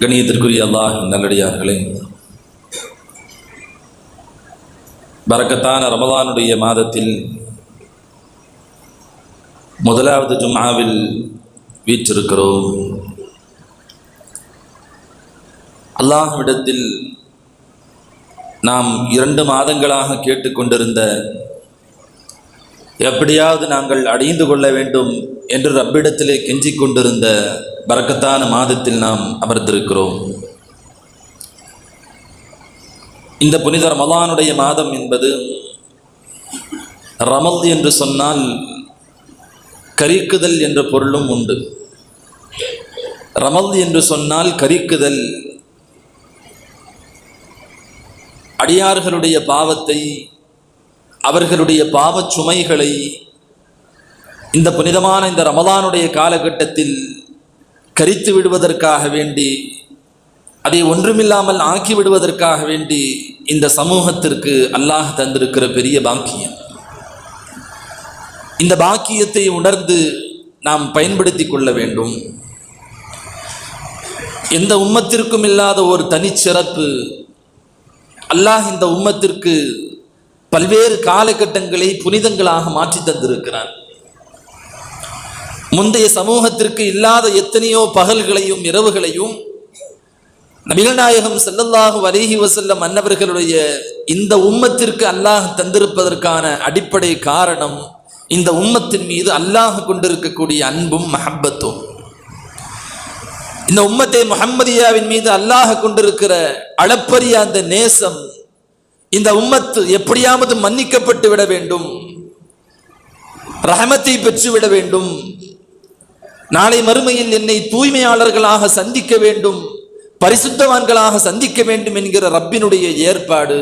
கணியத்திற்குரிய அல்லாஹ் நல்லடியார்களே. பறக்கத்தான ரமதானுடைய மாதத்தில் முதலாவது ஜும்மாவில் வீற்றிருக்கிறோம். அல்லாஹ்விடத்தில் நாம் இரண்டு மாதங்களாக கேட்டுக்கொண்டிருந்த எப்படியாவது நாங்கள் அடைந்து கொள்ள வேண்டும் என்று ரப்பிடத்திலே கெஞ்சிக் கொண்டிருந்த பறக்கத்தான மாதத்தில் நாம் அமர்ந்திருக்கிறோம். இந்த புனித ரமலானுடைய மாதம் என்பது ரமல் என்று சொன்னால் கரிக்குதல் என்ற பொருளும் உண்டு. ரமல் என்று சொன்னால் கரிக்குதல். அடியார்களுடைய பாவத்தை அவர்களுடைய பாவச் சுமைகளை இந்த புனிதமான இந்த ரமலானுடைய காலகட்டத்தில் கரித்து விடுவதற்காக வேண்டி அதை ஒன்றுமில்லாமல் ஆக்கி விடுவதற்காக வேண்டி இந்த சமூகத்திற்கு அல்லாஹ் தந்திருக்கிற பெரிய பாக்கியம். இந்த பாக்கியத்தை உணர்ந்து நாம் பயன்படுத்தி கொள்ள வேண்டும். எந்த உம்மத்திற்கும் இல்லாத ஒரு தனிச்சிறப்பு அல்லாஹ் இந்த உம்மத்திற்கு பல்வேறு காலகட்டங்களை புனிதங்களாக மாற்றி தந்திருக்கிறான் முந்தைய சமூகத்திற்கு இல்லாத எத்தனையோ பகல்களையும் இரவுகளையும் நபிகள்நாயகம் செல்லல்லாஹு வரைகி வசல்லம் மன்னவர்களுடைய இந்த உம்மத்திற்கு அல்லாஹ் தந்திருப்பதற்கான அடிப்படை காரணம் இந்த உம்மத்தின் மீது அல்லாஹ் கொண்டிருக்கக்கூடிய அன்பும் மஹப்பத்தும். இந்த உம்மத்தை முகம்மதியாவின் மீது அல்லாஹ் கொண்டிருக்கிற அளப்பரிய அந்த நேசம் இந்த உம்மத்து எப்படியாவது மன்னிக்கப்பட்டு விட வேண்டும். ரஹமத்தை பெற்றுவிட வேண்டும். நாளை மறுமையில் என்னை தூய்மையாளர்களாக சந்திக்க வேண்டும். பரிசுத்தவான்களாக சந்திக்க வேண்டும் என்கிற ரப்பினுடைய ஏற்பாடு.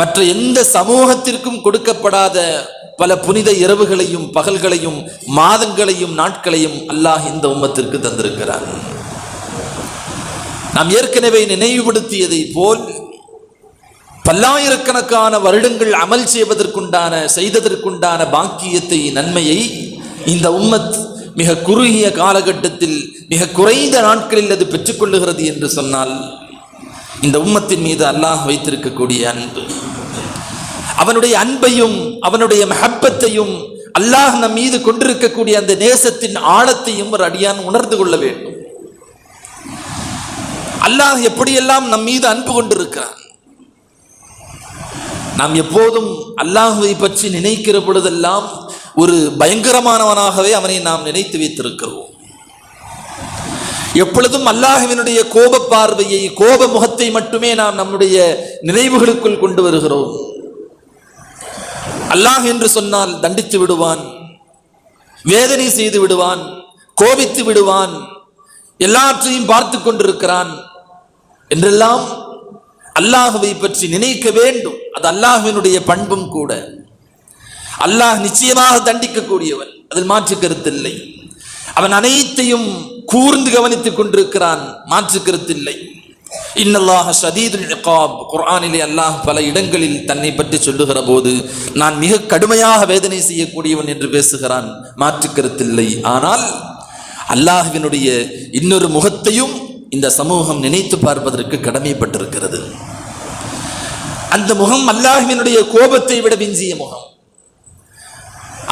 மற்ற எந்த சமூகத்திற்கும் கொடுக்கப்படாத பல புனித இரவுகளையும் பகல்களையும் மாதங்களையும் நாட்களையும் அல்லாஹ் இந்த உம்மத்திற்கு தந்திருக்கிறார் நாம் ஏற்கனவே நினைவுபடுத்தியதை போல் பல்லாயிரக்கணக்கான வருடங்கள் அமல் செய்வதற்குண்டான செய்ததற்குண்டான பாக்கியத்தை நன்மையை இந்த உம்மத் மிக குறுகிய காலகட்டத்தில் மிக குறைந்த நாட்களில் அது பெற்றுக்கொள்ளுகிறது என்று சொன்னால் இந்த உம்மத்தின் மீது அல்லாஹ் வைத்திருக்கக்கூடிய அன்பு. அவனுடைய அன்பையும் அவனுடைய மஹப்பத்தையும் அல்லாஹ் நம் மீது கொண்டிருக்கக்கூடிய அந்த நேசத்தின் ஆழத்தையும் ஒரு அடியான் உணர்ந்து கொள்ள வேண்டும். அல்லாஹ் எப்படியெல்லாம் நம் மீது அன்பு கொண்டிருக்கிறான்? நாம் எப்போதும் அல்லாஹுவை பற்றி நினைக்கிற பொழுதெல்லாம் ஒரு பயங்கரமானவனாகவே அவனை நாம் நினைத்து வைத்திருக்கிறோம். எப்பொழுதும் அல்லாஹுவினுடைய கோப பார்வையை கோப முகத்தை மட்டுமே நாம் நம்முடைய நினைவுகளுக்குள் கொண்டு வருகிறோம். அல்லாஹ் என்று சொன்னால் தண்டித்து விடுவான் வேதனை செய்து விடுவான் கோபித்து விடுவான் எல்லாற்றையும் பார்த்து கொண்டிருக்கிறான் என்றெல்லாம் அல்லாஹுவை பற்றி நினைக்க வேண்டும். அது அல்லாஹுவினுடைய பண்பும் கூட. அல்லாஹ் நிச்சயமாக தண்டிக்கக்கூடியவன். அதில் மாற்று கருத்தில்லை அவன் அனைத்தையும் கூர்ந்து கவனித்துக் கொண்டிருக்கிறான். மாற்று கருத்தில்லை இன்னல்லாஹ் ஷதீதுல் இகாப். குர்ஆனிலே அல்லாஹ் பல இடங்களில் தன்னை பற்றி சொல்லுகிற போது நான் மிக கடுமையாக வேதனை செய்யக்கூடியவன் என்று பேசுகிறான். மாற்று கருத்தில்லை ஆனால் அல்லாஹுவினுடைய இன்னொரு முகத்தையும் இந்த சமூகம் நினைத்து பார்ப்பதற்கு கடமைப்பட்டிருக்கிறது. அந்த முகம் அல்லாஹ்வினுடைய கோபத்தை விட விஞ்சிய முகம்.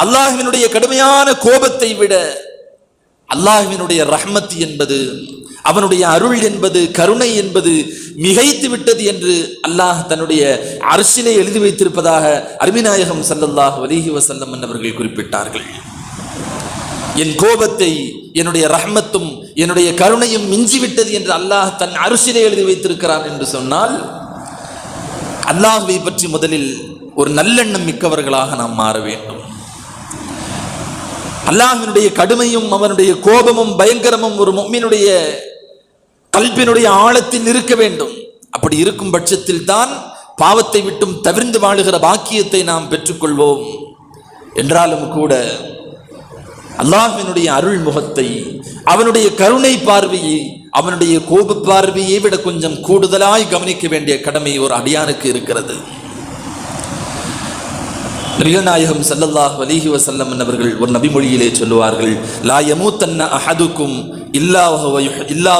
அல்லாஹ்வினுடைய கடுமையான கோபத்தை விட அல்லாஹ்வினுடைய ரஹ்மத் என்பது அவனுடைய அருள் என்பது கருணை என்பது மிகைத்து விட்டது என்று அல்லாஹ் தன்னுடைய அரசிலே எழுதி வைத்திருப்பதாக அருமிநாயகம் சல்லல்லாஹ் வலிஹி வசல்லம் அவர்கள் குறிப்பிட்டார்கள். என் கோபத்தை என்னுடைய ரஹ்மத்தும் என்னுடைய கருணையும் மிஞ்சிவிட்டது என்று அல்லாஹ் தன் அரசிலே எழுதி வைத்திருக்கிறான் என்று சொன்னால் அல்லாஹுவை பற்றி முதலில் ஒரு நல்லெண்ணம் மிக்கவர்களாக நாம் மாற வேண்டும். அல்லாஹினுடைய கடுமையும் அவனுடைய கோபமும் பயங்கரமும் ஒரு மொம்மினுடைய கல்பினுடைய ஆழத்தில் இருக்க வேண்டும். அப்படி இருக்கும் பட்சத்தில் தான் பாவத்தை விட்டும் தவிர்ந்து வாழுகிற பாக்கியத்தை நாம் பெற்றுக்கொள்வோம். என்றாலும் கூட அல்லாஹினுடைய அருள் முகத்தை அவனுடைய கருணை பார்வையை அவனுடைய கோப பார்வையை விட கொஞ்சம் கூடுதலாய் கவனிக்க வேண்டிய கடமை ஒரு அடியானுக்கு இருக்கிறது. நபிகள் சல்லல்லாஹ் ஸல்லல்லாஹு வசல்லம் வஸல்லம் அவர்கள் ஒரு நபிமொழியிலே சொல்லுவார்கள் லா யமூத்தன்ன அஹதுக்கும் இல்லா வஹுவ யுஹ்- இல்லா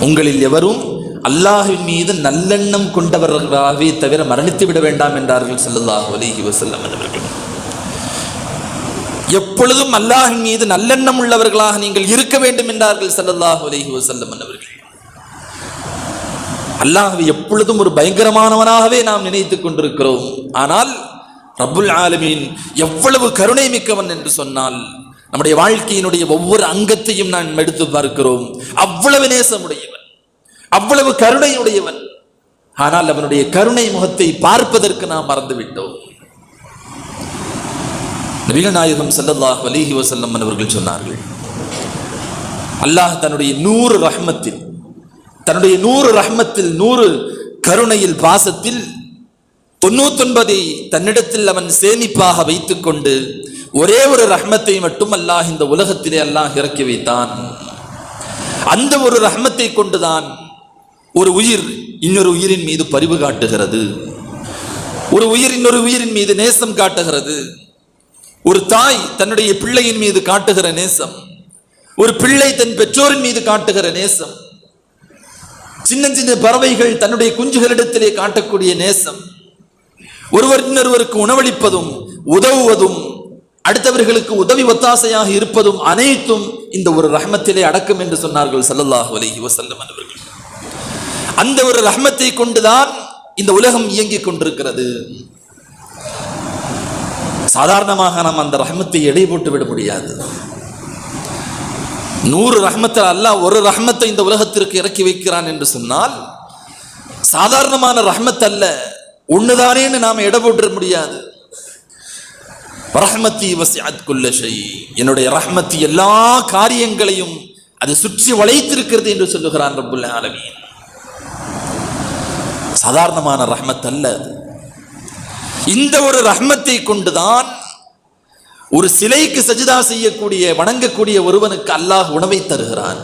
உங்களில் எவரும் அல்லாஹின் மீது நல்லெண்ணம் கொண்டவர்களாகவே தவிர மரணித்து விட வேண்டாம் என்றார்கள் சல்லல்லாஹ் அலைஹி வசல்லம் அவர்கள். எப்பொழுதும் அல்லாஹின் மீது நல்லெண்ணம் உள்ளவர்களாக நீங்கள் இருக்க வேண்டும் என்றார்கள் ஸல்லல்லாஹு அலைஹி வஸல்லம் அவர்கள் அல்லாஹ் எப்பொழுதும் ஒரு பயங்கரமானவனாகவே நாம் நினைத்துக் கொண்டிருக்கிறோம். ஆனால் ரபுல் ஆலமீன் எவ்வளவு கருணை மிக்கவன் என்று சொன்னால் நம்முடைய வாழ்க்கையினுடைய ஒவ்வொரு அங்கத்தையும் நாம் எடுத்து பார்க்கிறோம். அவ்வளவு நேசமுடையவன் அவ்வளவு கருணையுடையவன். ஆனால் அவனுடைய கருணை முகத்தை பார்ப்பதற்கு நாம் மறந்துவிட்டோம். நபிகள் நாயகம் ஸல்லல்லாஹு அலைஹி வசல்லம் அவர்கள் சொன்னார்கள் அல்லாஹ் தன்னுடைய நூறு ரஹ்மத்தில் தன்னுடைய நூறு ரஹ்மத்தில் நூறு கருணையில் பாசத்தில் தொண்ணூத்தொன்பதை தன்னிடத்தில் அவன் சேமிப்பாக வைத்துக்கொண்டு ஒரே ஒரு ரஹ்மத்தை மட்டும் அல்லாஹ் இந்த உலகத்திலே அல்லாஹ் இறக்கி வைத்தான். அந்த ஒரு ரஹ்மத்தை கொண்டுதான் ஒரு உயிர் இன்னொரு உயிரின் மீது பரிவு காட்டுகிறது. ஒரு உயிர் இன்னொரு உயிரின் மீது நேசம் காட்டுகிறது. ஒரு தாய் தன்னுடைய பிள்ளையின் மீது காட்டுகிற நேசம் ஒரு பிள்ளை தன் பெற்றோரின் மீது காட்டுகிற நேசம் சின்ன சின்ன பறவைகள் தன்னுடைய குஞ்சுகளிடத்திலே காட்டக்கூடிய நேசம் ஒருவர் இன்னொருவருக்கு உணவளிப்பதும் உதவுவதும் அடுத்தவர்களுக்கு உதவி ஒத்தாசையாக இருப்பதும் அனைத்தும் இந்த ஒரு ரஹமத்திலே அடக்கம் என்று சொன்னார்கள் ஸல்லல்லாஹு அலஹி வசல்லம் அவர்கள். அந்த ஒரு ரஹமத்தை கொண்டுதான் இந்த உலகம் இயங்கிக் கொண்டிருக்கிறது. சாதாரணமாக நம்ம அந்த ரஹமத்தை எடை போட்டு விட முடியாது. நூறு ரஹமத்தில் அல்ல ஒரு ரஹமத்தை இந்த உலகத்திற்கு இறக்கி வைக்கிறான் என்று சொன்னால் சாதாரணமான ரஹமத் அல்ல ஒண்ணுதானேன்னு நாம் எடை போட்டுற முடியாது. ரஹ்மத்தி வசிஅத் குல்ல என்னுடைய ரஹ்மத்தி எல்லா காரியங்களையும் அது சுற்றி வளைத்திருக்கிறது என்று சொல்லுகிறான் ரபுல்ல ஆலமீன். சாதாரணமான ரஹ்மத் அல்ல அது. இந்த ஒரு ரஹ்மத்தை கொண்டுதான் ஒரு சிலைக்கு சஜிதா செய்யக்கூடிய வணங்கக்கூடிய ஒருவனுக்கு அல்லாஹ் உணவை தருகிறான்.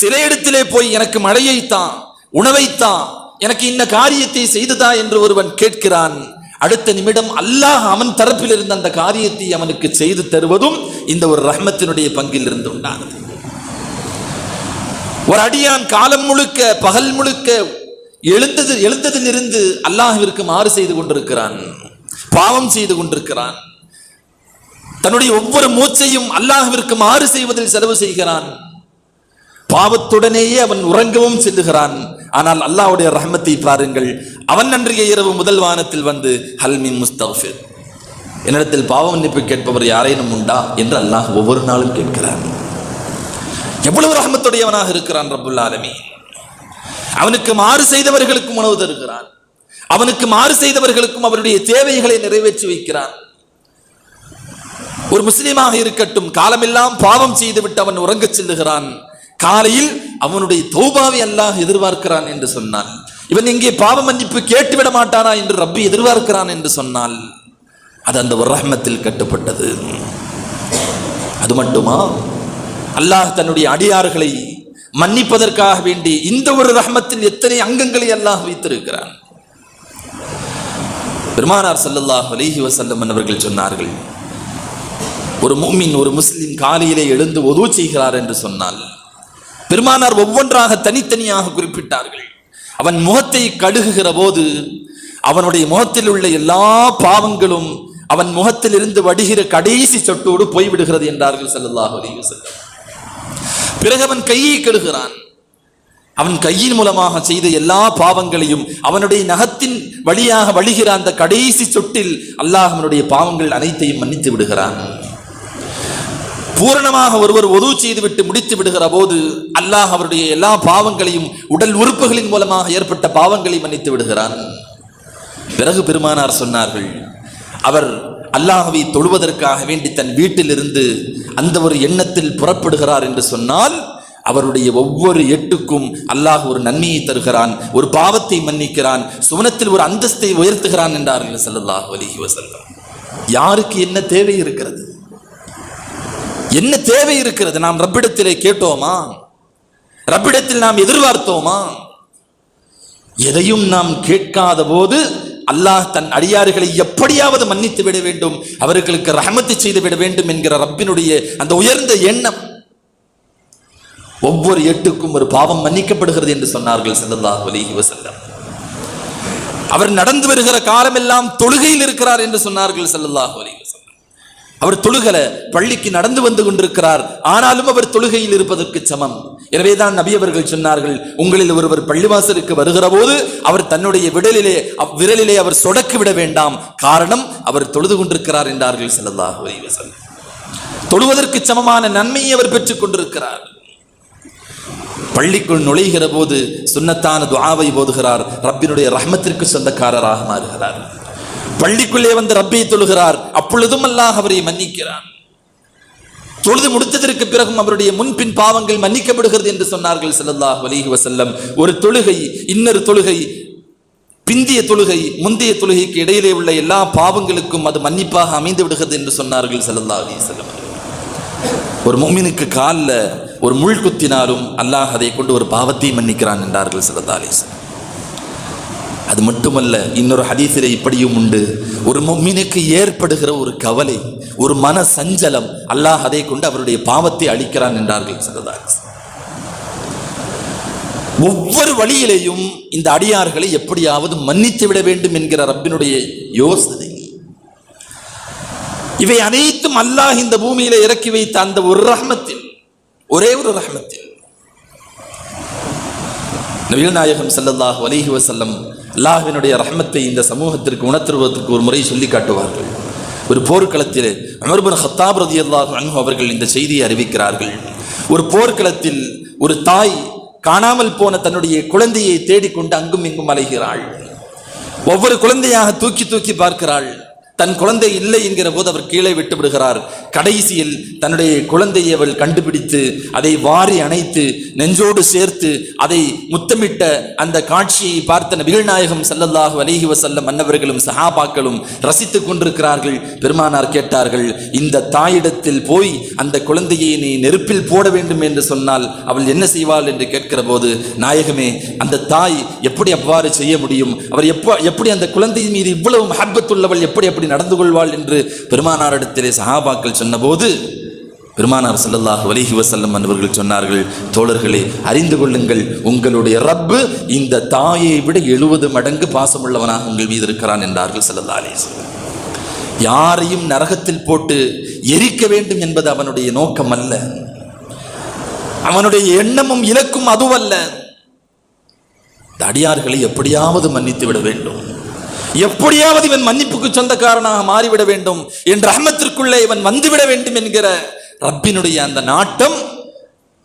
சிலையிடத்திலே போய் எனக்கு மழையைத்தான் உணவைத்தான் உணவை தான் எனக்கு இந்த காரியத்தை செய்துதா என்று ஒருவன் கேட்கிறான். அடுத்த நிமிடம் அல்லாஹ் அவன் தரப்பில் இருந்த அந்த காரியத்தை அவனுக்கு செய்து தருவதும் இந்த ஒரு ரஹ்மத்தினுடைய பங்கில் இருந்து உண்டானது. ஒரு அடியான் காலம் முழுக்க பகல் முழுக்க எழுந்தது எழுந்ததிலிருந்து அல்லாஹிற்கு மாறு செய்து கொண்டிருக்கிறான் பாவம் செய்து கொண்டிருக்கிறான். தன்னுடைய ஒவ்வொரு மூச்சையும் அல்லாஹிற்கு மாறு செய்வதில் செலவு செய்கிறான். பாவத்துடனேயே அவன் உறங்கவும் செல்லுகிறான். ஆனால் அல்லாஹ்வுடைய ரஹமத்தை பாருங்கள். அவன் அன்றைய இரவு முதல் வானத்தில் வந்து ஹல்மின் முஸ்தபிர் என்னிடத்தில் பாவ மன்னிப்பு கேட்பவர் யாரேனும் உண்டா என்று அல்லாஹ் ஒவ்வொரு நாளும் கேட்கிறான். எவ்வளவு ரஹமத்துடையவனாக இருக்கிறான் ரப்புல் அவனுக்கு மாறு செய்தவர்களுக்கும் உணவு தருகிறான். அவனுக்கு மாறு செய்தவர்களுக்கும் அவருடைய தேவைகளை நிறைவேற்றி வைக்கிறான். ஒரு முஸ்லீமாக இருக்கட்டும் காலமெல்லாம் பாவம் செய்துவிட்டு அவன் உறங்கச் செல்லுகிறான். காலையில் அவனுடைய தௌபாவை அல்லாஹ் எதிர்பார்க்கிறான் என்று சொன்னான். இவன் இங்கே பாவ மன்னிப்பு கேட்டுவிட மாட்டானா என்று ரப்பி எதிர்பார்க்கிறான் என்று சொன்னால் அது அந்த ஒரு ரஹ்மத்தில் கட்டுப்பட்டது. அது மட்டுமா? அல்லாஹ் தன்னுடைய அடியார்களை மன்னிப்பதற்காக வேண்டி இந்த ஒரு ரஹமத்தில் எத்தனை அங்கங்களை அல்லாஹ் வைத்திருக்கிறான்? பெருமானார் சல்லல்லாஹ் அலிஹி வசல்லம் அவர்கள் சொன்னார்கள் ஒரு மூமின் ஒரு முஸ்லிம் காலையிலே எழுந்து ஒது செய்கிறார் என்று சொன்னால் பெருமானார் ஒவ்வொன்றாக தனித்தனியாக குறிப்பிட்டார்கள். அவன் முகத்தை கழுகுகிற போது அவனுடைய முகத்தில் உள்ள எல்லா பாவங்களும் அவன் முகத்தில் இருந்து வடிகிற கடைசி சொட்டோடு போய்விடுகிறது என்றார்கள் ஸல்லல்லாஹு அலைஹி பிறகு அவன் கையை கெடுகிறான் அவன் கையின் மூலமாக செய்த எல்லா பாவங்களையும் அவனுடைய நகத்தின் வழியாக வழிகிற அந்த கடைசி சொட்டில் அல்லாஹ் அவனுடைய பாவங்கள் அனைத்தையும் மன்னித்து விடுகிறான். பூரணமாக ஒருவர் ஒது செய்துவிட்டு முடித்து விடுகிற போது அல்லாஹ் அவருடைய எல்லா பாவங்களையும் உடல் உறுப்புகளின் மூலமாக ஏற்பட்ட பாவங்களை மன்னித்து விடுகிறான். பிறகு பெருமானார் சொன்னார்கள் அவர் அல்லாஹவை தொழுவதற்காக வேண்டி தன் வீட்டிலிருந்து அந்த ஒரு எண்ணத்தில் புறப்படுகிறார் என்று சொன்னால் அவருடைய ஒவ்வொரு எட்டுக்கும் அல்லாஹ் ஒரு நன்மையை தருகிறான் ஒரு பாவத்தை மன்னிக்கிறான் சுவனத்தில் ஒரு அந்தஸ்தை உயர்த்துகிறான் என்றார்கள் செல்லல்லாஹ் அலைஹி வஸல்லம். யாருக்கு என்ன தேவை இருக்கிறது? என்ன தேவை இருக்கிறது? நாம் ரப்பிடத்திலே கேட்டோமா? ரப்பிடத்தில் நாம் எதிர்பார்த்தோமா? எதையும் நாம் கேட்காத போது அல்லாஹ் தன் அடியார்களை எப்படியாவது மன்னித்து விட வேண்டும். அவர்களுக்கு ரஹமத்து செய்து விட வேண்டும் என்கிற ரப்பினுடைய அந்த உயர்ந்த எண்ணம். ஒவ்வொரு எட்டுக்கும் ஒரு பாவம் மன்னிக்கப்படுகிறது என்று சொன்னார்கள் ஸல்லல்லாஹு அலைஹி வசல்லம் அவர் நடந்து வருகிற காலமெல்லாம் தொழுகையில் இருக்கிறார் என்று சொன்னார்கள் ஸல்லல்லாஹு அலைஹி அவர் தொழுகல பள்ளிக்கு நடந்து வந்து கொண்டிருக்கிறார். ஆனாலும் அவர் தொழுகையில் இருப்பதற்கு சமம். எனவேதான் நபி அவர்கள் சொன்னார்கள் உங்களில் ஒருவர் பள்ளிவாசலுக்கு வருகிற போது அவர் தன்னுடைய விடலிலே விரலிலே அவர் சொடக்கு விட வேண்டாம். காரணம் அவர் தொழுது கொண்டிருக்கிறார் என்றார்கள் செல்லதாக தொழுவதற்கு சமமான நன்மையை அவர் பெற்றுக் கொண்டிருக்கிறார். பள்ளிக்குள் நுழைகிற போது சுன்னத்தான துவாவை போதுகிறார். ரப்பினுடைய ரஹ்மத்திற்கு சொந்தக்காரராக மாறுகிறார். பள்ளிக்குள்ளே வந்து ரப்பியை தொழுகிறார். அப்பொழுதும் அல்லாஹ் அவரை மன்னிக்கிறான். தொழுது முடித்ததற்கு பிறகும் அவருடைய முன்பின் பாவங்கள் மன்னிக்கப்படுகிறது என்று சொன்னார்கள் செல்லல்லாஹ் வலிஹி வசல்லம் ஒரு தொழுகை இன்னொரு தொழுகை பிந்திய தொழுகை முந்தைய தொழுகைக்கு இடையிலே உள்ள எல்லா பாவங்களுக்கும் அது மன்னிப்பாக அமைந்து விடுகிறது என்று சொன்னார்கள் செல்லல்லா அலி செல்லம் ஒரு மொமினுக்கு காலில் ஒரு முள் குத்தினாலும் அல்லாஹ் அதை கொண்டு ஒரு பாவத்தை மன்னிக்கிறான் என்றார்கள் செல்லல்லா அலி செல்லம் அது மட்டுமல்ல இன்னொரு ஹதீஸில் இப்படியும் உண்டு. ஒரு முஃமினுக்கு ஏற்படுகிற ஒரு கவலை ஒரு மன சஞ்சலம் அல்லாஹ் அதை கொண்டு அவருடைய பாவத்தை அழிக்கிறான் என்றார்கள் ஸல்லல்லாஹு ஒவ்வொரு வழியிலேயும் இந்த அடியார்களை எப்படியாவது மன்னித்து விட வேண்டும் என்கிற ரப்பினுடைய யோசனை. இவை அனைத்தும் அல்லாஹ் இந்த பூமியில இறக்கி வைத்த அந்த ஒரு ரஹ்மத்தில் ஒரே ஒரு ரஹ்மத்தில். நவீன நாயகம் செல்லல்லாஹ் அலைஹி வஸல்லம் அல்லாஹினுடைய ரஹமத்தை இந்த சமூகத்திற்கு உணர்த்துவதற்கு ஒரு முறை சொல்லி காட்டுவார்கள். ஒரு போர்க்களத்தில் அமர்பன் பின் ஹத்தாப் ரலியல்லாஹு அன்ஹு அவர்கள் இந்த செய்தியை அறிவிக்கிறார்கள். ஒரு போர்க்களத்தில் ஒரு தாய் காணாமல் போன தன்னுடைய குழந்தையை தேடிக்கொண்டு அங்கும் இங்கும் அலைகிறாள். ஒவ்வொரு குழந்தையாக தூக்கி தூக்கி பார்க்கிறாள். தன் குழந்தை இல்லை என்கிற போது அவர் கீழே விட்டு விடுகிறார். கடைசியில் தன்னுடைய குழந்தையை அவள் கண்டுபிடித்து அதை வாரி அணைத்து நெஞ்சோடு சேர்த்து அதை முத்தமிட்ட அந்த காட்சியை பார்த்த நபிகள் நாயகம் ஸல்லல்லாஹு அலைஹி மன்னவர்களும் சஹாபாக்களும் ரசித்துக் கொண்டிருக்கிறார்கள். பெருமானார் கேட்டார்கள் இந்த தாயிடத்தில் போய் அந்த குழந்தையை நீ நெருப்பில் போட வேண்டும் என்று சொன்னால் அவள் என்ன செய்வாள்? என்று கேட்கிற போது நாயகமே அந்த தாய் எப்படி அவ்வாறு செய்ய முடியும்? அவர் எப்ப எப்படி அந்த குழந்தையின் மீது இவ்வளவு மஹப்பத்துள்ளவள் எப்படி எப்படி நடந்து கொள்வாள் என்று பெருமானாரிடத்திலே சஹாபாக்கள் சொன்னபோது பெருமானார் செல்லல்லாஹ் வலிஹி வசல்லம் அவர்கள் சொன்னார்கள் தோழர்களே அறிந்து கொள்ளுங்கள் உங்களுடைய ரப்பு இந்த தாயை விட எழுபது மடங்கு பாசமுள்ளவனாக உங்கள் மீது இருக்கிறான் என்றார்கள் செல்லல்லா அலி யாரையும் நரகத்தில் போட்டு எரிக்க வேண்டும் என்பது அவனுடைய நோக்கம் அல்ல. அவனுடைய எண்ணமும் இலக்கும் அதுவல்ல. அடியார்களை எப்படியாவது மன்னித்து விட வேண்டும். எப்படியாவது இவன் மன்னிப்புக்கு சொந்தக்காரனாக மாறிவிட வேண்டும் என்ற ரஹமத்திற்குள்ளே இவன் வந்துவிட வேண்டும் என்கிற ரப்பினுடைய அந்த நாட்டம்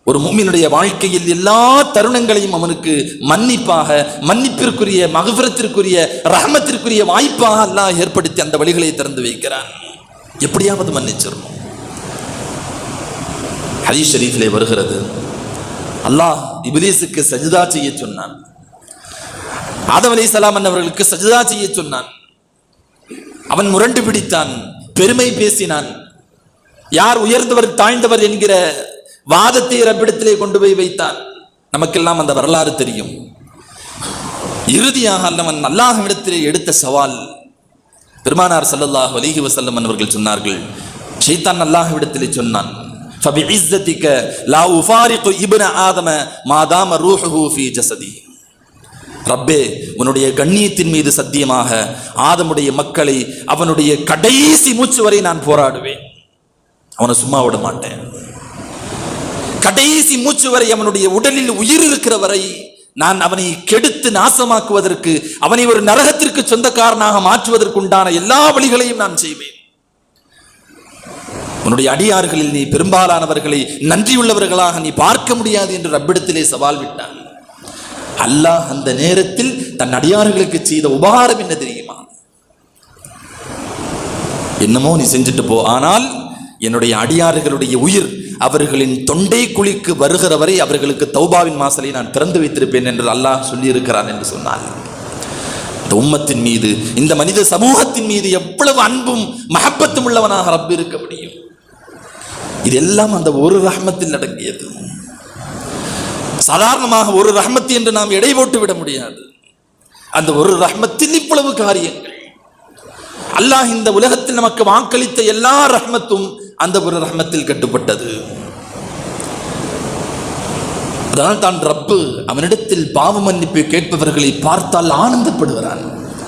ஒரு மும்மினுடைய வாழ்க்கையில் எல்லா தருணங்களையும் அவனுக்கு மன்னிப்பாக மன்னிப்பிற்குரிய மகபுரத்திற்குரிய ரஹமத்திற்குரிய வாய்ப்பாக அல்லாஹ் ஏற்படுத்தி அந்த வழிகளை திறந்து வைக்கிறான். எப்படியாவது மன்னிச்சிடணும். ஹரி ஷரீஃபிலே வருகிறது. அல்லாஹ் இபிலீஸுக்கு சஜிதா செய்ய சொன்னான். ஆதம் அலி சலாம் அவர்களுக்கு சஜிதா செய்ய சொன்னான் அவன் முரண்டு பிடித்தான் பெருமை பேசினான் யார் உயர்ந்தவர் தாழ்ந்தவர் என்கிற வாதத்தை ரப்பிடத்திலே கொண்டு போய் வைத்தான் நமக்கெல்லாம் அந்த வரலாறு தெரியும் இறுதியாக அல்லவன் அல்லாஹ்விடத்திலே எடுத்த சவால் பெருமானார் ஸல்லல்லாஹு அலைஹி வஸல்லம் அவர்கள் சொன்னார்கள் ஷைத்தான் அல்லாஹ்விடத்திலே சொன்னான் فبعزتك لا أفارق ابن آدم ما دام روحه في جسدي ரப்பே உன்னுடைய கண்ணியத்தின் மீது சத்தியமாக ஆதமுடைய மக்களை அவனுடைய கடைசி மூச்சு வரை நான் போராடுவேன். அவனை சும்மா விட மாட்டேன். கடைசி மூச்சு வரை அவனுடைய உடலில் உயிர் இருக்கிற வரை நான் அவனை கெடுத்து நாசமாக்குவதற்கு அவனை ஒரு நரகத்திற்கு சொந்தக்காரனாக மாற்றுவதற்குண்டான எல்லா வழிகளையும் நான் செய்வேன். உன்னுடைய அடியார்களில் நீ பெரும்பாலானவர்களை நன்றியுள்ளவர்களாக நீ பார்க்க முடியாது என்று ரப்பிடத்திலே சவால் விட்டார் அல்லாஹ் அந்த நேரத்தில் தன் அடியார்களுக்கு செய்த உபகாரம் என்ன தெரியுமா? என்னமோ நீ செஞ்சுட்டு போ. ஆனால் என்னுடைய அடியார்களுடைய உயிர் அவர்களின் தொண்டை குழிக்கு வருகிற வரை அவர்களுக்கு தௌபாவின் மாசலை நான் திறந்து வைத்திருப்பேன் என்று அல்லாஹ் சொல்லியிருக்கிறான் என்று சொன்னார் இந்த உம்மத்தின் மீது இந்த மனித சமூகத்தின் மீது எவ்வளவு அன்பும் மகப்பத்தும் உள்ளவனாக ரப்பு இருக்க முடியும்? இதெல்லாம் அந்த ஒரு ரஹமத்தில் அடங்கியது. சாதாரணமாக ஒரு ரஹ்மத்து என்று நாம் எடை போட்டு விட முடியாது. அந்த ஒரு ரஹ்மத்தின் இவ்வளவு காரியங்கள். அல்லாஹ் இந்த உலகத்தில் நமக்கு வாக்களித்த எல்லா ரஹ்மத்தும் அந்த ஒரு ரஹ்மத்தில் கட்டுப்பட்டது. அதனால் தான் ரப்பு அவனிடத்தில் பாவ மன்னிப்பு கேட்பவர்களை பார்த்தால் ஆனந்தப்படுகிறான்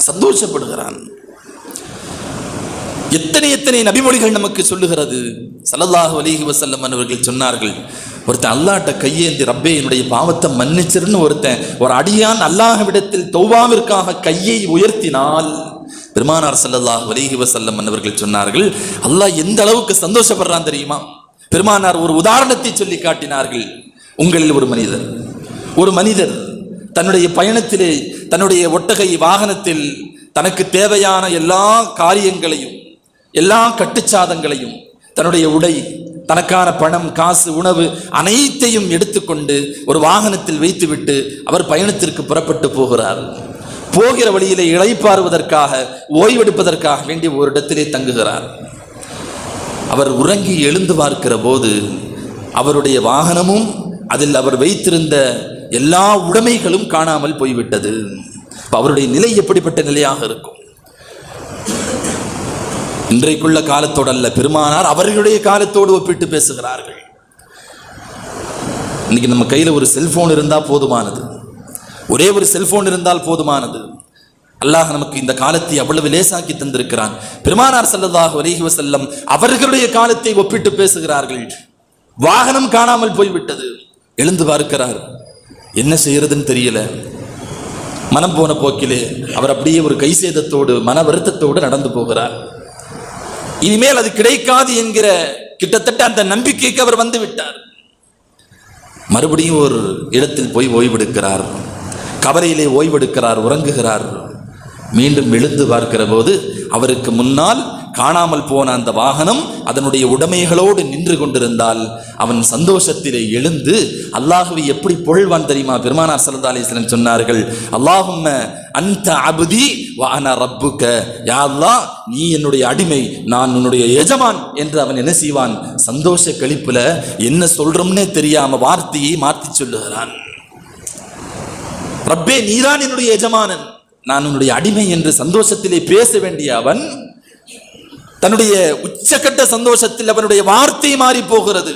சந்தோஷப்படுகிறான். எத்தனை எத்தனை நபிமொழிகள் நமக்கு சொல்லுகிறது? சல்லல்லாஹு அலிஹி வசல்லம் அவர்கள் சொன்னார்கள் ஒருத்தன் அல்லாட்ட கையேந்தி ரப்பே என்னுடைய பாவத்தை மன்னிச்சிருன்னு ஒருத்தன் ஒரு அடியான் அல்லாஹ்விடத்தில் தௌபாவிற்காக கையை உயர்த்தினால். பெருமானார் சல்லல்லாஹ் அலைஹி வசல்லம் அவர்கள் சொன்னார்கள் அல்லாஹ் எந்த அளவுக்கு சந்தோஷப்படுறான் தெரியுமா? பெருமானார் ஒரு உதாரணத்தை சொல்லி காட்டினார்கள் உங்களில் ஒரு மனிதர் ஒரு மனிதர் தன்னுடைய பயணத்திலே தன்னுடைய ஒட்டகை வாகனத்தில் தனக்கு தேவையான எல்லா காரியங்களையும் எல்லா கட்டுச்சாதங்களையும் தன்னுடைய உடை தனக்கான பணம் காசு உணவு அனைத்தையும் எடுத்துக்கொண்டு ஒரு வாகனத்தில் வைத்துவிட்டு அவர் பயணத்திற்கு புறப்பட்டு போகிறார். போகிற வழியிலே இழைப்பாறுவதற்காக ஓய்வெடுப்பதற்காக வேண்டி ஒரு இடத்திலே தங்குகிறார். அவர் உறங்கி எழுந்து பார்க்கிற போது அவருடைய வாகனமும் அதில் அவர் வைத்திருந்த எல்லா உடைமைகளும் காணாமல் போய்விட்டது. அவருடைய நிலை எப்படிப்பட்ட நிலையாக இருக்கும்? இன்றைக்குள்ள காலத்தோடு அல்ல பெருமானார் அவர்களுடைய காலத்தோடு ஒப்பிட்டு பேசுகிறார்கள். இன்னைக்கு நம்ம கையில் ஒரு செல்போன் இருந்தால் போதுமானது. ஒரே ஒரு செல்போன் இருந்தால் போதுமானது. அல்லாஹ் நமக்கு இந்த காலத்தை அவ்வளவு லேசாக்கி தந்திருக்கிறான். பெருமானார் செல்லதாக அலைஹி செல்லம் அவர்களுடைய காலத்தை ஒப்பிட்டு பேசுகிறார்கள். வாகனம் காணாமல் போய்விட்டது. எழுந்து பார்க்கிறார். என்ன செய்யறதுன்னு தெரியல. மனம் போன போக்கிலே அவர் அப்படியே ஒரு கை சேதத்தோடு மன வருத்தத்தோடு நடந்து போகிறார். இனிமேல் அது கிடைக்காது என்கிற கிட்டத்தட்ட அந்த நம்பிக்கைக்கு அவர் வந்து விட்டார். மறுபடியும் ஒரு இடத்தில் போய் ஓய்வெடுக்கிறார். கவலையிலே ஓய்வெடுக்கிறார் உறங்குகிறார். மீண்டும் எழுந்து பார்க்கிற போது அவருக்கு முன்னால் காணாமல் போன அந்த வாகனம் அதனுடைய உடைமைகளோடு நின்று கொண்டிருந்தால் அவன் சந்தோஷத்திலே எழுந்து அல்லாஹுவை எப்படி புகழ்வான் தெரியுமா? பெருமானார் சல்லா அலிஸ்லம் சொன்னார்கள் அல்லாஹும்ம அந்த அபுதி வாகன ரப்புக்க. யாருலா நீ என்னுடைய அடிமை நான் உன்னுடைய எஜமான் என்று அவன் என்ன செய்வான்? சந்தோஷ கழிப்புல என்ன சொல்றோம்னே தெரியாம வார்த்தையை மாற்றி சொல்லுகிறான். ரப்பே நீதான் என்னுடைய எஜமானன். நான் உன்னுடைய அடிமை என்று சந்தோஷத்திலே பேச வேண்டிய அவன் தன்னுடைய உச்சக்கட்ட சந்தோஷத்தில் அவனுடைய வார்த்தை மாறி போகிறது.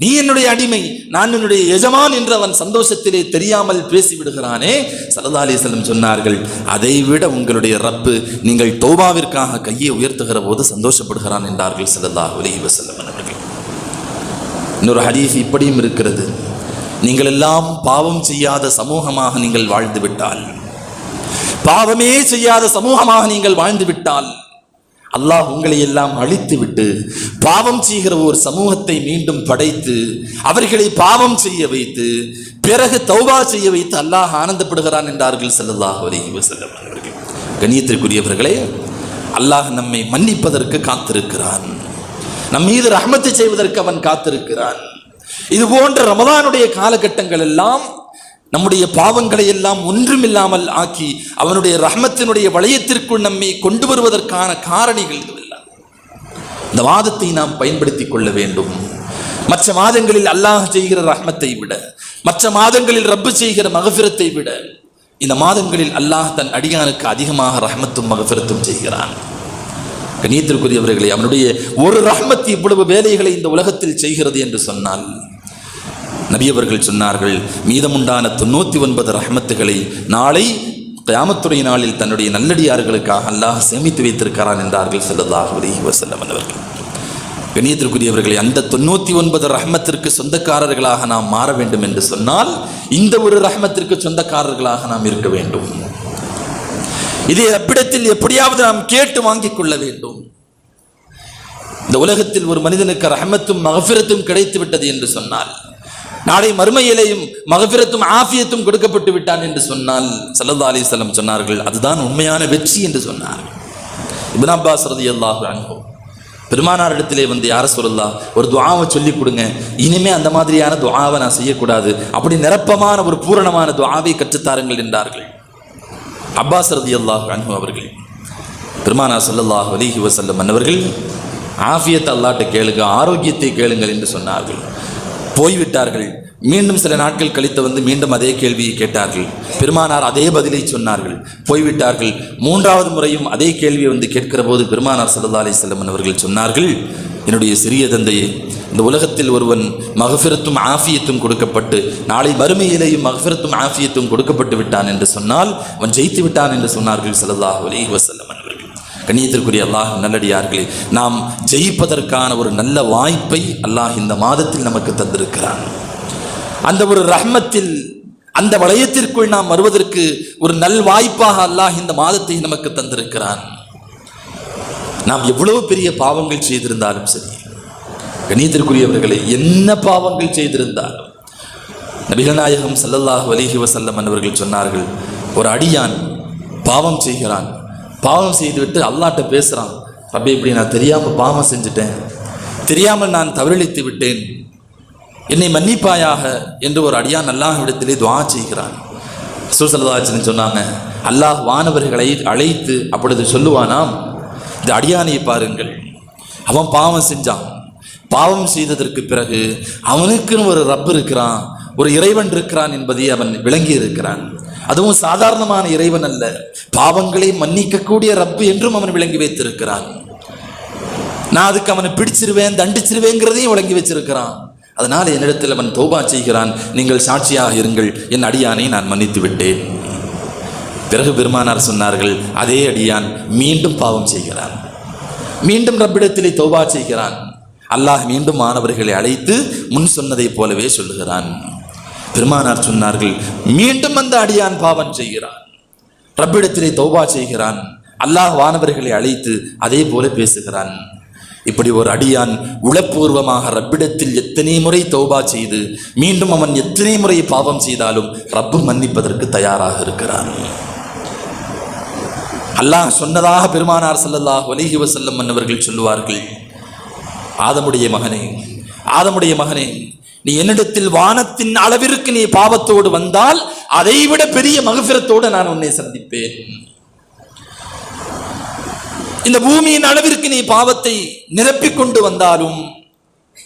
நீ என்னுடைய அடிமை நான் என்னுடைய எஜமான் என்று அவன் சந்தோஷத்திலே தெரியாமல் பேசிவிடுகிறானே சல்லா அலிஸ்லம் சொன்னார்கள். அதை விட உங்களுடைய ரப்பு நீங்கள் தௌபாவிற்காக கையை உயர்த்துகிற போது சந்தோஷப்படுகிறான் என்றார்கள் சல்லல்லா அலி வசல்லம் அவர்கள். இன்னொரு ஹதீஸ் இப்படியும் இருக்கிறது. நீங்கள் எல்லாம் பாவம் செய்யாத சமூகமாக நீங்கள் வாழ்ந்து விட்டால் பாவமே செய்யாத சமூகமாக நீங்கள் வாழ்ந்து விட்டால் அல்லாஹ் உங்களை எல்லாம் அழித்து விட்டு பாவம் செய்கிற ஒரு சமூகத்தை மீண்டும் படைத்து அவர்களை பாவம் செய்ய வைத்து பிறகு தௌபா செய்ய வைத்து அல்லாஹ் ஆனந்தப்படுகிறான் என்றார்கள் செல்லல்லாஹ் அலைஹி அவர்கள். கண்ணியத்திற்குரியவர்களே அல்லாஹ் நம்மை மன்னிப்பதற்கு காத்திருக்கிறான். நம் மீது ரஹமத்து செய்வதற்கு அவன் காத்திருக்கிறான். இது போன்ற ரமதானுடைய காலகட்டங்கள் எல்லாம் நம்முடைய பாவங்களை எல்லாம் ஒன்றுமில்லாமல் ஆக்கி அவனுடைய ரஹமத்தினுடைய வளையத்திற்குள் நம்மை கொண்டு வருவதற்கான காரணிகள் இதுவெல்லாம். இந்த வாதத்தை நாம் பயன்படுத்திக் கொள்ள வேண்டும். மற்ற மாதங்களில் அல்லாஹ் செய்கிற ரஹ்மத்தை விட மற்ற மாதங்களில் ரப்பு செய்கிற மகபிரத்தை விட இந்த மாதங்களில் அல்லாஹ் தன் அடியானுக்கு அதிகமாக ரஹமத்தும் மகபிரத்தும் செய்கிறான். கணியத்திற்குரியவர்களை அவனுடைய ஒரு ரஹ்மத் இவ்வளவு வேலைகளை இந்த உலகத்தில் செய்கிறது என்று சொன்னால் நபியவர்கள் சொன்னார்கள் மீதமுண்டான தொண்ணூற்றி ஒன்பது ரஹமத்துகளை நாளை கிராமத்துறை நாளில் தன்னுடைய நல்லடியார்களுக்காக அல்லாஹ் சேமித்து வைத்திருக்கிறான் என்றார்கள் செல்லதாக அலைஹி அவர்கள். கணியத்திற்குரியவர்களை அந்த தொண்ணூற்றி ஒன்பது ரஹ்மத்திற்கு சொந்தக்காரர்களாக நாம் மாற வேண்டும் என்று சொன்னால் இந்த ஒரு ரஹ்மத்திற்கு சொந்தக்காரர்களாக நாம் இருக்க வேண்டும். இதை அப்பிடத்தில் எப்படியாவது நாம் கேட்டு வாங்கிக் கொள்ள வேண்டும். இந்த உலகத்தில் ஒரு மனிதனுக்கு ரஹமத்தும் மகபிரத்தும் கிடைத்து விட்டது என்று சொன்னால் நாளை மறுமையிலையும் மகபிரத்தும் ஆஃபியத்தும் கொடுக்கப்பட்டு விட்டான் என்று சொன்னால் சல்லல்லா அலிஸ்லம் சொன்னார்கள் அதுதான் உண்மையான வெற்றி என்று சொன்னார்கள். இபின் அப்பாஸ் ரலியல்லாஹு அன்ஹு பெருமானார் இடத்திலே வந்து யார சொல்லலா ஒரு துவாவை சொல்லி கொடுங்க. இனிமே அந்த மாதிரியான துவாவை நான் செய்யக்கூடாது. அப்படி நிரப்பமான ஒரு பூரணமான துவாவை கற்றுத்தாருங்கள் என்றார்கள். அப்பாஸ் ரலியல்லாஹு அனுபவம் அவர்கள் பெருமானா சொல்லல்லாஹ் அலைஹி வசல்லம் மன்னவர்கள் ஆஃபியத் அல்லாட்ட கேளுங்க ஆரோக்கியத்தை கேளுங்கள் என்று சொன்னார்கள். போய்விட்டார்கள். மீண்டும் சில நாட்கள் கழித்து வந்து மீண்டும் அதே கேள்வியை கேட்டார்கள். பெருமானார் அதே பதிலை சொன்னார்கள். போய்விட்டார்கள். மூன்றாவது முறையும் அதே கேள்வியை வந்து கேட்கிற போது பெருமானார் சல்லா அலி செல்லமன் அவர்கள் சொன்னார்கள் என்னுடைய சிறிய தந்தையே இந்த உலகத்தில் ஒருவன் மகஃபிரத்தும் ஆஃபியத்தும் கொடுக்கப்பட்டு நாளை மறுமையிலேயும் மகஃபிரத்தும் ஆஃபியத்தும் கொடுக்கப்பட்டு விட்டான் என்று சொன்னால் அவன் ஜெயித்து விட்டான் என்று சொன்னார்கள் சல்லாஹ் அலி வசல்லமன் கண்ணியத்திற்குரிய அல்லாஹ் நல்லடியார்களே நாம் ஜெயிப்பதற்கான ஒரு நல்ல வாய்ப்பை அல்லாஹ் இந்த மாதத்தில் நமக்கு தந்திருக்கிறான். அந்த ஒரு ரஹ்மத்தில் அந்த வளையத்திற்குள் நாம் வருவதற்கு ஒரு நல் வாய்ப்பாக அல்லாஹ் இந்த மாதத்தை நமக்கு தந்திருக்கிறான். நாம் எவ்வளவு பெரிய பாவங்கள் செய்திருந்தாலும் சரி கணிதத்திற்குரியவர்களை என்ன பாவங்கள் செய்திருந்தாலும் நபிகநாயகம் சல்லல்லாஹ் வலிஹி வசல்லம் அவர்கள் சொன்னார்கள் ஒரு அடியான் பாவம் செய்கிறான் பாவம் செய்துவிட்டு அல்லாட்ட பேசுகிறான் அப்படி இப்படி நான் தெரியாமல் பாவம் செஞ்சுட்டேன். தெரியாமல் நான் தவறளித்து விட்டேன். என்னை மன்னிப்பாயாக என்று ஒரு அடியான் அல்லாஹ்விடத்திலே துவா செய்கிறான். சுசலதாச்சின்னு சொன்னாங்க அல்லாஹ் வானவர்களை அழைத்து அப்பொழுது சொல்லுவானாம் இந்த அடியானை பாருங்கள். அவன் பாவம் செஞ்சான். பாவம் செய்ததற்கு பிறகு அவனுக்குன்னு ஒரு ரப் இருக்கிறான் ஒரு இறைவன் இருக்கிறான் என்பதை அவன் விளங்கி இருக்கிறான் அதுவும் சாதாரணமான இறைவன் அல்ல. பாவங்களை மன்னிக்கக்கூடிய ரப்பு என்றும் அவன் விளங்கி வைத்திருக்கிறான். நான் அதுக்கு அவனை பிடிச்சிருவேன் தண்டிச்சிருவேங்கிறதையும் விளங்கி வச்சிருக்கிறான். அதனால் என்னிடத்தில் அவன் தோபா செய்கிறான். நீங்கள் சாட்சியாக இருங்கள். என் அடியானை நான் மன்னித்து விட்டேன். பிறகு பெருமானார் சொன்னார்கள் அதே அடியான் மீண்டும் பாவம் செய்கிறான். மீண்டும் ரப்பிடத்திலே தோபா செய்கிறான். அல்லாஹ் மீண்டும் மாணவர்களை அழைத்து முன் சொன்னதைப் போலவே சொல்லுகிறான். பெருமானார் சொன்னார்கள் மீண்டும் அந்த அடியான் பாவம் செய்கிறான். ரப்பிடத்திலே தௌபா செய்கிறான். அல்லாஹ் வானவர்களை அழைத்து அதே போல பேசுகிறான். இப்படி ஒரு அடியான் உளப்பூர்வமாக ரப்பிடத்தில் எத்தனை முறை தௌபா செய்து மீண்டும் அவன் எத்தனை முறை பாவம் செய்தாலும் ரப்பு மன்னிப்பதற்கு தயாராக இருக்கிறான். அல்லாஹ் சொன்னதாக பெருமானார் ஸல்லல்லாஹு அலைஹி வசல்லம் மன்னவர்கள் சொல்லுவார்கள் ஆதமுடைய மகனே ஆதமுடைய மகனே நீ என்னிடத்தில் வானத்தின் அளவிற்கு நீ பாவத்தோடு வந்தால் அதைவிட பெரிய மகபிரத்தோடு நான் உன்னை சந்திப்பேன். இந்த பூமியின் அளவிற்கு நீ பாவத்தை நிரப்பிக் கொண்டு வந்தாலும்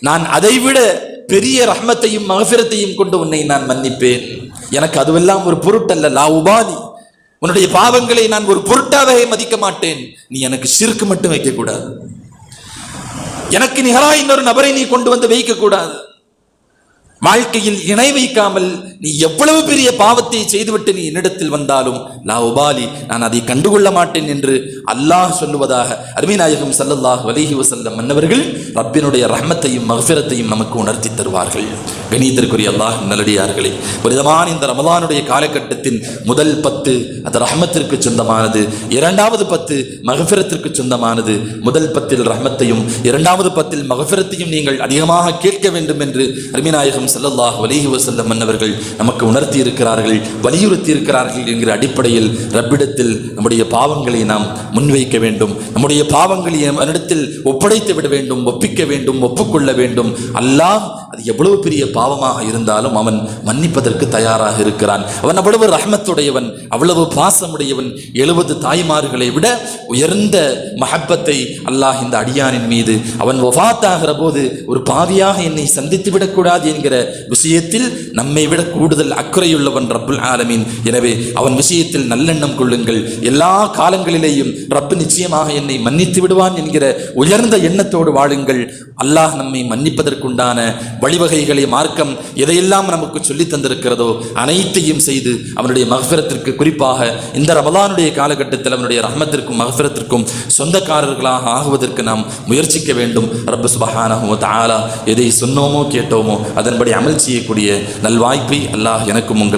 நான் அதைவிட பெரிய ரஹ்மத்தையும் மகபிரத்தையும் கொண்டு உன்னை நான் மன்னிப்பேன். எனக்கு அதுவெல்லாம் ஒரு பொருட்டல்ல. லா உபாதி. உன்னுடைய பாவங்களை நான் ஒரு பொருட்டாகவே மதிக்க மாட்டேன். நீ எனக்கு சிறுக்கு மட்டும் வைக்கக்கூடாது. எனக்கு நிகராக இன்னொரு நபரை நீ கொண்டு வந்து வைக்கக்கூடாது. வாழ்க்கையில் இணை வைக்காமல் நீ எவ்வளவு பெரிய பாவத்தை செய்துவிட்டு நீ என்னிடத்தில் வந்தாலும் லா உபாலி நான் அதை கண்டுகொள்ள மாட்டேன் என்று அல்லாஹ் சொல்லுவதாக அருமைநாயகம் சல்லல்லாஹ் வலிஹி வசல்லம் மன்னவர்கள் ரப்பினுடைய ரஹமத்தையும் மகஃபிரத்தையும் நமக்கு உணர்த்தி தருவார்கள். கணியத்திற்குரிய அல்லாஹ் நல்லடியார்களே. புனிதமான இந்த ரமலானுடைய காலகட்டத்தின் முதல் பத்து அது ரஹமத்திற்கு சொந்தமானது இரண்டாவது பத்து மகஃபிரத்திற்கு சொந்தமானது. முதல் பத்தில் ரஹமத்தையும் இரண்டாவது பத்தில் மகஃபிரத்தையும் நீங்கள் அதிகமாக கேட்க வேண்டும் என்று அருமிநாயகம் செல்லல்லாஹ் வலிஹி வசல்லம் மன்னவர்கள் நமக்கு உணர்த்தி இருக்கிறார்கள் வலியுறுத்தி இருக்கிறார்கள் என்கிற அடிப்படையில் ரப்பிடத்தில் நம்முடைய பாவங்களை நாம் முன்வைக்க வேண்டும். நம்முடைய பாவங்களை அவனிடத்தில் ஒப்படைத்து விட வேண்டும் ஒப்பிக்க வேண்டும் ஒப்புக்கொள்ள வேண்டும். அல்லாஹ் அது எவ்வளவு பெரிய பாவமாக இருந்தாலும் அவன் மன்னிப்பதற்கு தயாராக இருக்கிறான். அவன் அவ்வளவு ரஹமத்துடையவன் அவ்வளவு பாசமுடையவன் எழுபது தாய்மார்களை விட உயர்ந்த மஹப்பத்தை அல்லாஹ் இந்த அடியானின் மீது. அவன் ஒஃபாத்தாகிற போது ஒரு பாவியாக என்னை சந்தித்து விடக்கூடாது என்கிற விஷயத்தில் நம்மை விட கூடுதல் அக்கறையுள்ளவன் ரப்புல் ஆலமீன். எனவே அவன் விஷயத்தில் நல்லெண்ணம் கொள்ளுங்கள். எல்லா காலங்களிலேயும் ரப்பு நிச்சயமாக என்னை மன்னித்து விடுவான் என்கிற உயர்ந்த எண்ணத்தோடு வாழுங்கள். அல்லாஹ் நம்மை மன்னிப்பதற்குண்டான வழிவகைகளை மார்க்கம் எதையெல்லாம் நமக்கு சொல்லி தந்திருக்கிறதோ அனைத்தையும் செய்து அவனுடைய மகஃபிரத்திற்கு குறிப்பாக இந்த ரமலானுடைய காலகட்டத்தில் அவனுடைய ரஹமத்திற்கும் மகஃபிரத்திற்கும் சொந்தக்காரர்களாக ஆகுவதற்கு நாம் முயற்சிக்க வேண்டும். ரப்ப சுபஹானஹு தாலா எதை சொன்னோமோ கேட்டோமோ அதன்படி அமல் செய்யக்கூடிய நல்வாய்ப்பை அல்லாஹ் எனக்கும் உங்களுக்கு